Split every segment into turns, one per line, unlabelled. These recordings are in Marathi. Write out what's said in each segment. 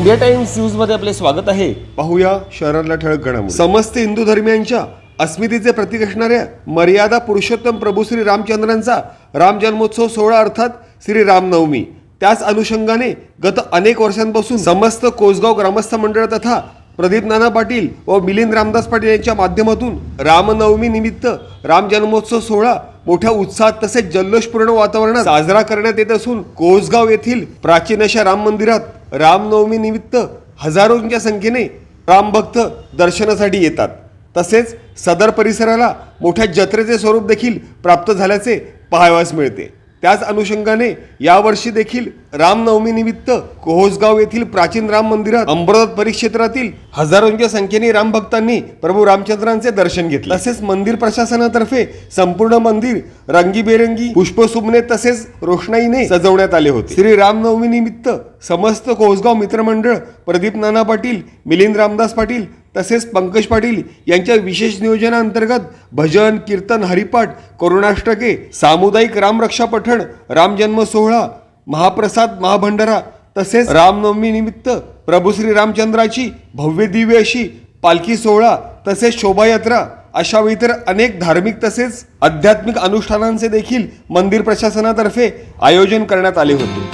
इंडिया टाइम्स न्यूजमध्ये आपले स्वागत आहे.
पाहूया शहरातल्या ठळक घडामोडी. समस्त हिंदू धर्मियांच्या अस्मितेचे प्रतीक असणाऱ्या मर्यादा पुरुषोत्तम प्रभू श्री रामचंद्रांचा राम जन्मोत्सव सोहळा अर्थात श्री रामनवमी. त्याच अनुषंगाने गत अनेक वर्षांपासून समस्त कोसगाव ग्रामस्थ मंडळ तथा प्रदीप नाना पाटील व मिलिंद रामदास पाटील यांच्या माध्यमातून रामनवमी निमित्त राम जन्मोत्सव सोहळा मोठ्या उत्साहात तसेच जल्लोषपूर्ण वातावरणात साजरा करण्यात येत असून कोसगाव येथील प्राचीन अशा राम मंदिरात रामनवमीनिमित्त हजारोंच्या संख्येने रामभक्त दर्शनासाठी येतात. तसेच सदर परिसराला मोठ्या जत्रेचे स्वरूप देखील प्राप्त झाल्याचे पाहावयास मिळते. त्याच अनुषंगाने यावर्षी देखील रामनवमी निमित्त कोहोसगाव येथील प्राचीन राम मंदिरात अंबरनाथ परिक्षेत्रातील हजारोंच्या संख्येने रामभक्तांनी प्रभू रामचंद्रांचे दर्शन घेतले. तसेच मंदिर प्रशासनातर्फे संपूर्ण मंदिर रंगीबेरंगी पुष्पसुमने तसेच रोषणाईने सजवण्यात आले होते. श्री रामनवमी निमित्त समस्त कोसगाव मित्रमंडळ प्रदीप नाना पाटील मिलिंद रामदास पाटील तसेच पंकज पाटील यांच्या विशेष नियोजनाअंतर्गत भजन कीर्तन हरिपाठ करुणाष्टके सामुदायिक रामरक्षा पठण रामजन्म सोहळा महाप्रसाद महाभंडारा तसेच रामनवमीनिमित्त प्रभू श्री रामचंद्राची भव्य दिव्य अशी पालखी सोहळा तसेच शोभायात्रा अशा इतर अनेक धार्मिक तसेच आध्यात्मिक अनुष्ठानांचे देखील मंदिर प्रशासनातर्फे आयोजन करण्यात आले होते.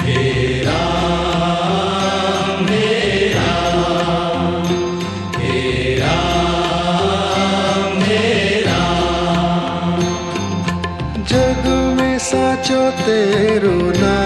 जग में साचो तेरो ना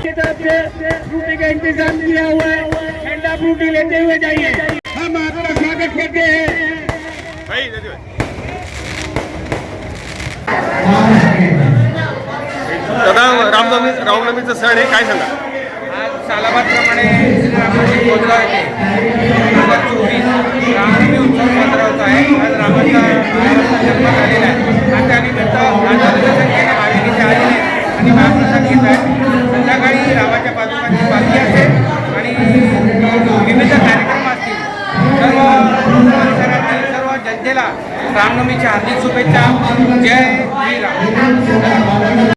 की तरफ से फ्रूटी का इंतजाम किया हुआ है ठंडा फ्रूटी लेते हुए जाइए हम आपका स्वागत करते हैं
दादा रामनवमी रामनवमीचं सण हे काय सांगा?
आज सालाबादप्रमाणे श्रीरामाचे गोदगाव येथे दोन हजार चोवीस रामनवमी उत्सव साजरा होत आहे. आज रामाचा रामाचा जन्म झालेला आहे. आणि त्यानिमित्त हजारोच्या संख्येने भाविक इथे आलेले आहेत आणि महाप्रसाद घेत आहेत. संध्याकाळी रामाच्या पादुकांची बाकी असेल आणि विविध कार्यक्रम असतील. सर्व परिसरातील सर्व जनतेला रामनवमीच्या हार्दिक शुभेच्छा. जय श्रीराम.